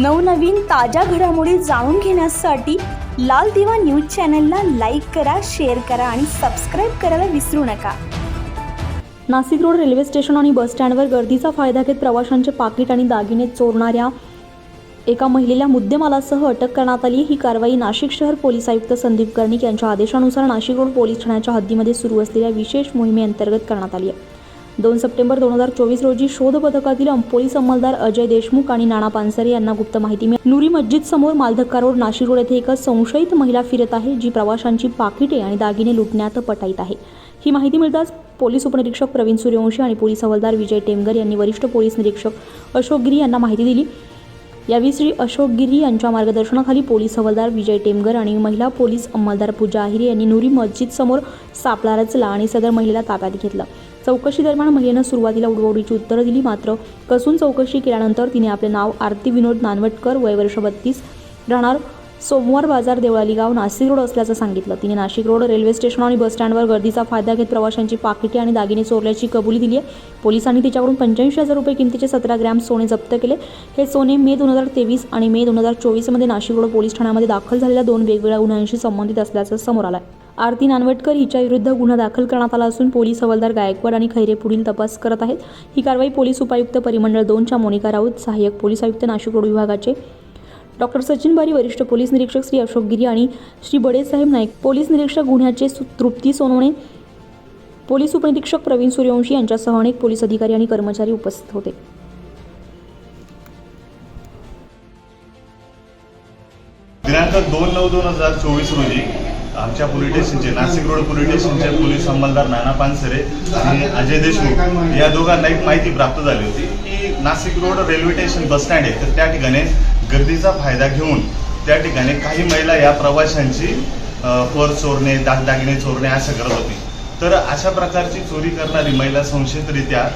नवनवीन ताज्या घडामोडी जाणून घेण्यासाठी लाल दिवा न्यूज चॅनलला लाईक करा शेअर करा आणि सबस्क्राईब करायला विसरू नका. नाशिक रोड रेल्वे स्टेशन आणि बसस्टँडवर गर्दीचा फायदा घेत प्रवाशांचे पाकिट आणि दागिने चोरणाऱ्या एका महिलेला मुद्देमालासह अटक करण्यात आली. ही कारवाई नाशिक शहर पोलीस आयुक्त संदीप कर्णिक यांच्या आदेशानुसार नाशिक रोड पोलीस ठाण्याच्या हद्दीमध्ये सुरू असलेल्या विशेष मोहिमेअंतर्गत करण्यात आली आहे. दोन सप्टेंबर दोन हजार चोवीस रोजी शोध पथकातील पोलीस अंमलदार अजय देशमुख आणि नाना पानसरे यांना गुप्त माहिती मिळाली. नुरी मस्जिद समोर मालधक्का रोड नाशिक रोड येथे एक संशयित महिला फिरत आहे जी प्रवाशांची पाकिटे आणि दागिने लुटण्यात पटाईत आहे. ही माहिती मिळताच पोलीस उपनिरीक्षक प्रवीण सूर्यवंशी आणि पोलीस हवालदार विजय टेमगर यांनी वरिष्ठ पोलीस निरीक्षक अशोक गिरी यांना माहिती दिली. यावेळी श्री अशोक गिरी यांच्या मार्गदर्शनाखाली पोलीस हवालदार विजय टेमगर आणि महिला पोलीस अंमलदार पूजा आहिरे यांनी नुरी मस्जिद समोर सापळा रचला आणि सदर महिलेला ताब्यात घेतलं. चौकशी दरम्यान महिलेनं सुरुवातीला उडवडीची उत्तरं दिली. मात्र कसून चौकशी केल्यानंतर तिने आपले नाव आरती विनोद नानवटकर वय वर्ष बत्तीस राहणार सोमवार बाजार देवळाली गाव नाशिक रोड असल्याचं सांगितलं. तिने नाशिक रोड रेल्वे स्टेशन आणि बसस्टँडवर गर्दीचा फायदा घेत प्रवाशांची पाकिटे आणि दागिने चोरल्याची कबुली दिली आहे पोलिसांनी तिच्याकडून पंच्याऐंशी हजार रुपये किमतीचे सतरा ग्रॅम सोने जप्त केले. हे सोने मे दोन हजार तेवीस आणि मे दोन हजार चोवीसमध्ये नाशिक रोड पोलीस ठाण्यामध्ये दाखल झालेल्या दोन वेगवेगळ्या गुन्ह्यांशी संबंधित असल्याचं समोर आलं आहे आरती नानवटकर हिच्या विरुद्ध गुन्हा दाखल करण्यात आला असून पोलीस हवालदार गायकवाड आणि खैरे पुढील तपास करत आहेत. ही कारवाई पोलीस उपायुक्त परिमंडळ दोनच्या मोनिका राऊत सहाय्यक पोलीस आयुक्त नाशिक रोड विभागाचे. डॉक्टर सचिन बारी वरिष्ठ पोलीस निरीक्षक श्री अशोक गिरी आणि श्री बडेसाहेब नाईक पोलीस निरीक्षक गुन्ह्याचे सु- तृप्ती सोनवणे पोलीस उपनिरीक्षक प्रवीण सूर्यवंशी यांच्यासह अनेक पोलीस अधिकारी आणि कर्मचारी उपस्थित होते. दिनांक दोन नऊ दोन हजार चोवीस रोजी आमच्या पोलीस स्टेशनचे नाशिक रोड पोलीस स्टेशनचे पोलीस अंमलदार नाना पानसरे आणि अजय देशमुख या दोघांना एक माहिती प्राप्त झाली होती की Nashik road railway station bus stand आहे. तर त्या ठिकाणी गर्दीचा फायदा घेऊन त्या ठिकाणी काही महिला या प्रवाशांची पर्स चोरणे दागदागिने चोरणे असं करत होती. तर अशा प्रकारची चोरी करणारी महिला संशयितरित्या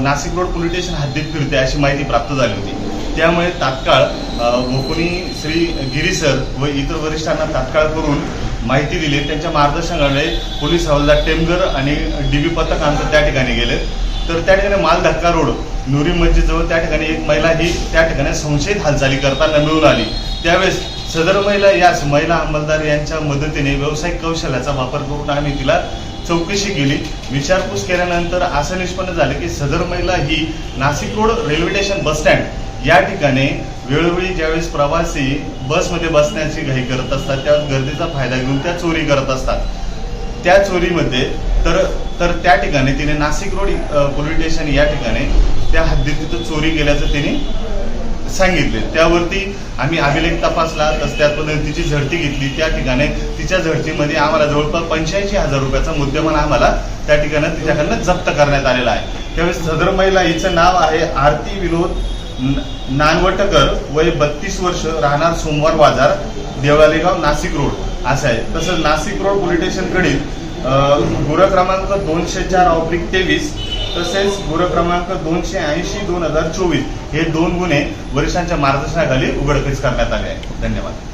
नाशिक रोड पोलीस स्टेशन हद्दीत फिरते अशी माहिती प्राप्त झाली होती. त्यामुळे तात्काळ अ, भोकुनी श्री गिरी सर व इतर वरिष्ठांना तात्काळ करून माहिती दिली त्यांच्या मार्गदर्शनाने पोलीस हवालदार टेमगर आणि डी बी पथक आमचं त्या ठिकाणी गेले. तर त्या ठिकाणी माल धक्का रोड नुरी मस्जिदजवळ त्या ठिकाणी एक महिला ही त्या ठिकाणी संशयित हालचाली करताना मिळून आली. त्यावेळेस सदर महिला याच महिला अंमलदार यांच्या मदतीने व्यावसायिक कौशल्याचा वापर करून आम्ही तिला चौकशी केली. विचारपूस केल्यानंतर असं निष्पन्न झालं की सदर महिला ही Nashik road railway station bus stand या ठिकाणी वेळोवेळी ज्यावेळेस प्रवासी बसमध्ये बसण्याची घाई करत असतात त्यावेळेस गर्दीचा फायदा घेऊन त्या चोरी करत असतात. त्या चोरीमध्ये तर तर त्या ठिकाणी तिने नाशिक रोड पोलीस स्टेशन या ठिकाणी त्या हद्दीत तिथं चोरी केल्याचं तिने सांगितले. त्यावरती आम्ही अभिलेख तपासला तस त्या तिची झडती घेतली. त्या ठिकाणी तिच्या झडतीमध्ये आम्हाला जवळपास पंच्याऐंशी हजार रुपयाचा मुद्देमाल आम्हाला त्या ठिकाणी तिच्याकडनं जप्त करण्यात आलेला आहे. त्यावेळेस सदर महिला हिचं नाव आहे आरती विनोद नानवटकर वय बत्तीस वर्ष राहणार सोमवार बाजार देवळालेगाव नाशिक रोड. असं आहे. तसंच नाशिक रोड पोलीस स्टेशनकडील गुर क्रमांक दोनशे चार ऑब्लिक तेवीस तसेच गुर क्रमांक दोनशे ऐंशी दोन हजार चोवीस हे दोन गुन्हे वरिष्ठांच्या मार्गदर्शनाखाली उघडकीस करण्यात आले आहे धन्यवाद.